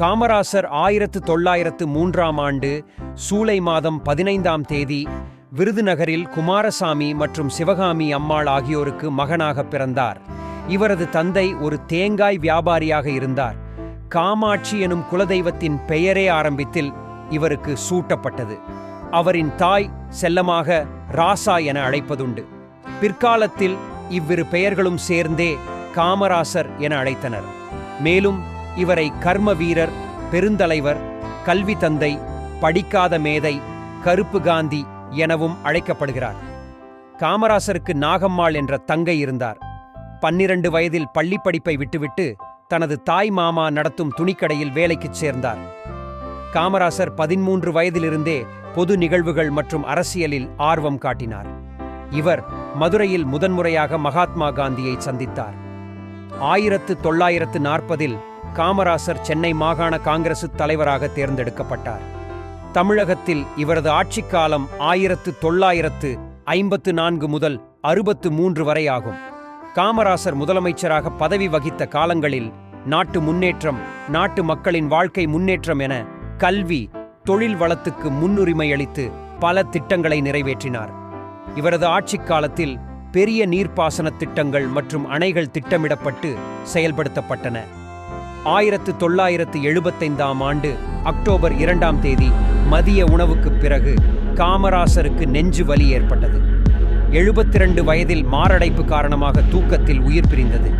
காமராசர் ஆயிரத்து தொள்ளாயிரத்து மூன்றாம் ஆண்டு சூலை மாதம் பதினைந்தாம் தேதி விருதுநகரில் குமாரசாமி மற்றும் சிவகாமி அம்மாள் ஆகியோருக்கு மகனாக பிறந்தார். இவரது தந்தை ஒரு தேங்காய் வியாபாரியாக இருந்தார். காமாட்சி எனும் குலதெய்வத்தின் பெயரே ஆரம்பித்தில் இவருக்கு சூட்டப்பட்டது. அவரின் தாய் செல்லமாக ராசா என அழைப்பதுண்டு. பிற்காலத்தில் இவ்விரு பெயர்களும் சேர்ந்தே காமராசர் என அழைத்தனர். மேலும் இவரை கர்ம வீரர் பெருந்தலைவர் கல்வி தந்தை படிக்காத மேதை கருப்பு காந்தி எனவும் அழைக்கப்படுகிறார். காமராசருக்கு நாகம்மாள் என்ற தங்கை இருந்தார். பன்னிரண்டு வயதில் பள்ளிப்படிப்பை விட்டுவிட்டு தனது தாய் மாமா நடத்தும் துணிக்கடையில் வேலைக்குச் சேர்ந்தார். காமராசர் பதிமூன்று வயதிலிருந்தே பொது நிகழ்வுகள் மற்றும் அரசியலில் ஆர்வம் காட்டினார். இவர் மதுரையில் முதன்முறையாக மகாத்மா காந்தியை சந்தித்தார். ஆயிரத்து தொள்ளாயிரத்து நாற்பதில் காமராசர் சென்னை மாகாண காங்கிரசு தலைவராக தேர்ந்தெடுக்கப்பட்டார். தமிழகத்தில் இவரது ஆட்சிக் காலம் ஆயிரத்து தொள்ளாயிரத்து ஐம்பத்து நான்கு முதல் அறுபத்து மூன்று வரை ஆகும். காமராசர் முதலமைச்சராக பதவி வகித்த காலங்களில் நாட்டு முன்னேற்றம் நாட்டு மக்களின் வாழ்க்கை முன்னேற்றம் என கல்வி தொழில் வளத்துக்கு முன்னுரிமை அளித்து பல திட்டங்களை நிறைவேற்றினார். இவரது ஆட்சிக் காலத்தில் பெரிய நீர்ப்பாசன திட்டங்கள் மற்றும் அணைகள் திட்டமிடப்பட்டு செயல்படுத்தப்பட்டன. ஆயிரத்து தொள்ளாயிரத்து எழுபத்தைந்தாம் ஆண்டு அக்டோபர் இரண்டாம் தேதி மதிய உணவுக்குப் பிறகு காமராசருக்கு நெஞ்சு வலி ஏற்பட்டது. எழுபத்திரண்டு வயதில் மாரடைப்பு காரணமாக தூக்கத்தில் உயிர் பிரிந்தது.